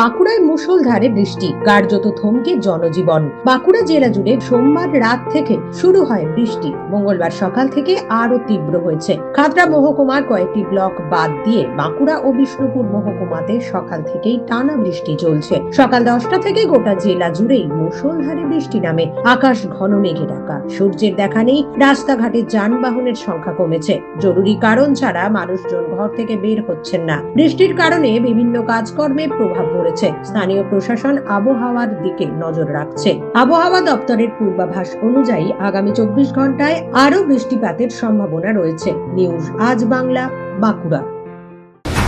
বাঁকুড়ায় মুষলধারে বৃষ্টি, কার্যত থমকে জনজীবন। বাঁকুড়া জেলা জুড়ে সোমবার রাত থেকে শুরু হয় বৃষ্টি। মঙ্গলবার সকাল থেকে আরও তীব্র হয়েছে। খাতড়া মহকুমার কয়েকটি ব্লক বাদ দিয়ে বাঁকুড়া ও বিষ্ণুপুর মহকুমাতে সকাল থেকেই টানা বৃষ্টি চলছে। সকাল দশটা থেকে গোটা জেলা জুড়েই মুষলধারে বৃষ্টি নামে আকাশ ঘন মেঘে ঢাকা। সূর্যের দেখা নেই, রাস্তাঘাটে যানবাহনের সংখ্যা কমেছে। জরুরি কারণ ছাড়া মানুষজন ঘর থেকে বের হচ্ছেন না। বৃষ্টির কারণে বিভিন্ন কাজকর্মে প্রভাব পড়েছে স্থানীয় প্রশাসন আবহাওয়ার দিকে নজর রাখছে। আবহাওয়া দপ্তরের পূর্বাভাস অনুযায়ী আগামী চব্বিশ ঘন্টায় আরও বৃষ্টিপাতের সম্ভাবনা রয়েছে। নিউজ আজ বাংলা, বাঁকুড়া।